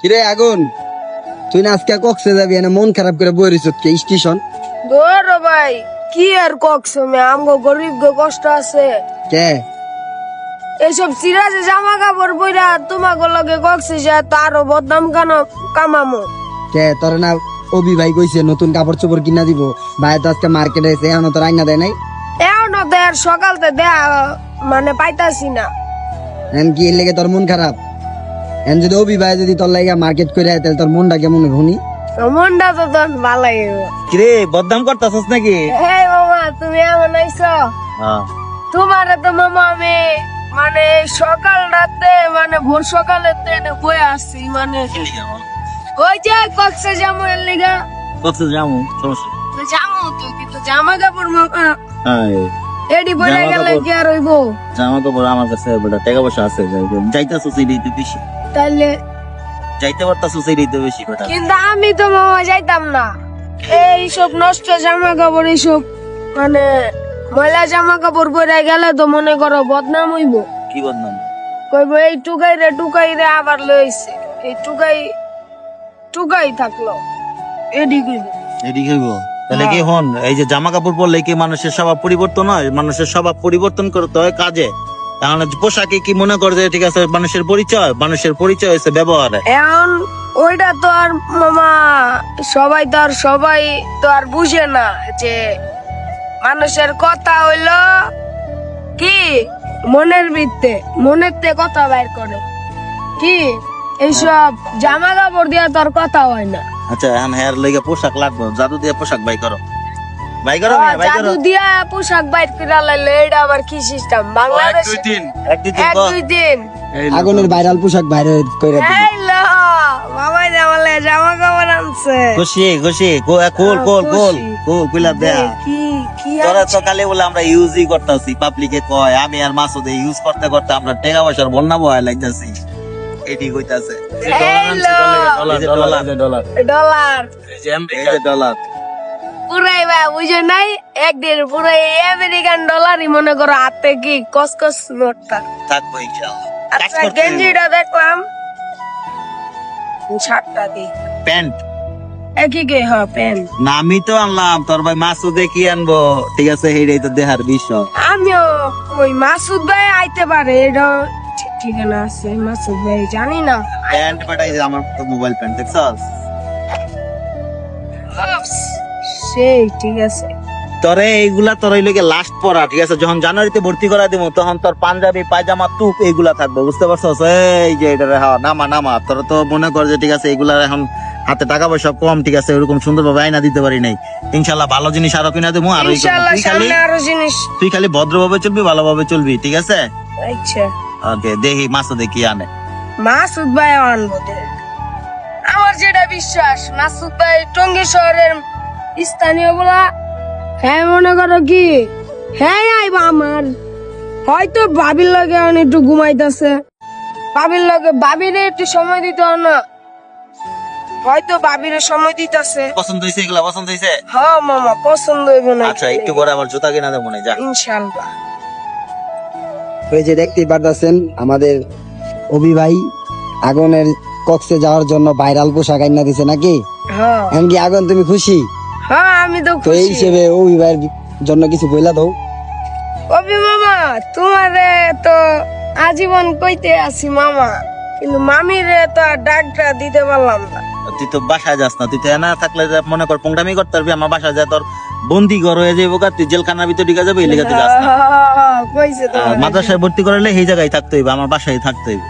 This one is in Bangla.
কিরে আগুন? তুই না আজকে কক্সে যাবি না মন খারাপ করে বই রইছ কে স্টেশন। ধরো ভাই কি আর কক্সমে আমগো গরিব গো কষ্ট আছে। কে? এইসব সিরাজে জামা কাপড় পইরা তোমাকে লগে কক্সে যায় তারও বদনাম কেন কামামো? কে? তোর না অবি ভাই কইছে নতুন কাপড় চোপড় কিনা দিব। ভাই তো আজকে মার্কেটে এসে এখন তোর আইনা দেয় নাই। এখনও দেয়ার সকালতে দেয়া মানে পাইতাছি না। এন কি এর লেগে তোর মন খারাপ? এন যদি ভাই যদি তোর লাগে মার্কেট করে আয়, তাহলে তোর মনটা কেমন শুনি? মনটা তো তোর ভালোই। কিরে বদনাম করতাছস নাকি? এই মামা তুমি এমন আইছো? তোমারে তো মামা আমি মানে সকাল রাতে মানে ভোর সকালে ট্রেনে বয়ে আসছি মানে ওই যে কক্সে যাব এর লিগা। কত যাব সমস্যা তো যাব তো কিন্তু জামা কাপড় মামা। হ্যাঁ এডি বলে জামা গেলে কাপড়। কি আর হইবো? জামা কাপড় আমার কাছে টাকা পয়সা আছে যাইতাছস এইটাই তো বেশি তাইলে যাইতে তো বেশি বেটা কিন্তু আমি তো মামা যাইতাম না। এই সব নষ্ট জামা কাপড় এইসব মানে ময়লা জামা কাপড় পরে গেলে তো মনে করো বদনাম হইব। কি বদনাম? কইব এই টুকাই রে টুকাই রে আবার লইছে এই টুকাই টুকাই থাকল। এডি কইব এটি হইব? তাহলে কি হন এই যে জামা কাপড় পরলে কি মানুষের স্বভাব পরিবর্তন হয়? মানুষের স্বভাব পরিবর্তন করতে হয় কাজে? তাহলে পোশাকে কি মনে করে যে ঠিক আছে মানুষের পরিচয়? মানুষের পরিচয় হচ্ছে ব্যবহারে। এখন ওইটা তো আর মামা সবাই তো আর সবাই তো আর বুঝে না যে মানুষের কথা হইল কি? মনের ভিত্তে মনের তে কথা বাইর করে। কি? এইসব জামা কাপড় দিয়া তোর কথা হয় না। আচ্ছা এখন হেয়ার লেগে পোশাক লাগবে জাদু দিয়ে পোশাক বাই করো। বাই করো মিয়া, বাই করো। দিয়া পোশাক বাইর করে লাইলে এটা আবার কি সিস্টেম বাংলাদেশ এক দুই দিন এক পর। দুই দিন আগুনের ভাইরাল পোশাক বাইরে করে দিবি। এই লো জামালে জামা কাপড় আনছে। খুশি খুশি। কোল কোল কোল। কোল কুইলা দেয়া কি কি তোরা সকালে বলে আমরা ইউজই করতেছি পাবলিকে কয় আমি আর মাসুদে ইউজ করতে করতে আমরা টাকা পয়সার বন্যা বয় লাগতেছি এটি কইতাছে। ডলার ডলার এই যে ডলার পুরাই ভাই বুঝে নাই? একদিন পুরাই আমেরিকান ডলারই মনে করো হাতে কি কসকস নোটটা থাকব ইনশাআল্লাহ আচ্ছা গেঞ্জিটা দেখলাম। শার্টটা দি। প্যান্ট। একই গে হ প্যান্ট। না আমি তো আনলাম। তোর ভাই মাসুদে কি আনব? ঠিক আছে এইটাই তো দেহার বিষয়। আমিও ওই মাসুদ ভাই আইতে পারে এটা ঠিক ঠিকানা আছে মাসুদ ভাই জানি না। প্যান্ট পাঠাইছে আমার তো মোবাইল প্যান্ট দেখছস? সেই ঠিক আছে। তোরে এইগুলা তোর লাস্ট পরা ঠিক আছে? যখন জানুয়ারিতে ভর্তি করা দিব তখন তোর পাঞ্জাবি পায়জামা টুপ এইগুলা থাকবে বুঝতে পারছস? এই যে এটা হ্যাঁ নামা নামা। তোর তো মনে কর যে ঠিক আছে এগুলা এখন হাতে টাকা পয়সা কম ঠিক আছে? এরকম সুন্দর ভাবে আইনা দিতে পারি নাই। ইনশাল্লাহ ভালো জিনিস আরও কিনা দেবো আর তুই খালি তুই খালি ভদ্রভাবে চলবি ভালোভাবে চলবি ঠিক আছে? আচ্ছা। ওকে দেখি মাসও দেখি আনে। মাসুদ ভাই আনব আমার যেটা বিশ্বাস মাসুদ ভাই টঙ্গী শহরের স্থানীয় বলা? হ্যাঁ মনে করো কি? হ্যাঁ আইবা আমার। হয়তো ভাবির লগে এখন একটু ঘুমাইতেছে। ভাবির লগে ভাবির একটু সময় দিতে হয় না। হয়তো ভাবির সময় দিতেছে। পছন্দ হয়েছে এগুলা? পছন্দ হয়েছে হ্যাঁ মামা পছন্দ হইব না আচ্ছা একটু পরে আবার জুতা কিনা দেবো না যা। ইনশাল্লাহ ওই যে দেখতেই পারতেছেন আমাদের অবি ভাই আগুনের কক্সে যাওয়ার জন্য ভাইরাল পোশাক আইনা দিছে নাকি? হ্যাঁ। এমনকি আগুন তুমি খুশি? আমি তো তো এই হিসেবে অবি ভাইয়ের জন্য কিছু বইলা দাও। অবি মামা তোমারে তো আজীবন কইতে আছি মামা কিন্তু মামিরে তো আর ডাকটা দিতে পারলাম না। তুই তো বাসায় যাস না তুই তো এনা থাকলে মনে কর পোংটামি করতে পারবি আমার বাসায় যায় তোর বন্দি ঘর হয়ে যাব গা, তুই জেলখানার ভিতরে ঢুকে যাবে এই লেগে তুই যাস না। কইছে তো আর মাদ্রাসায় ভর্তি করালে এই জায়গায় থাকতে হইবে আমার বাসায় থাকতে হইবে।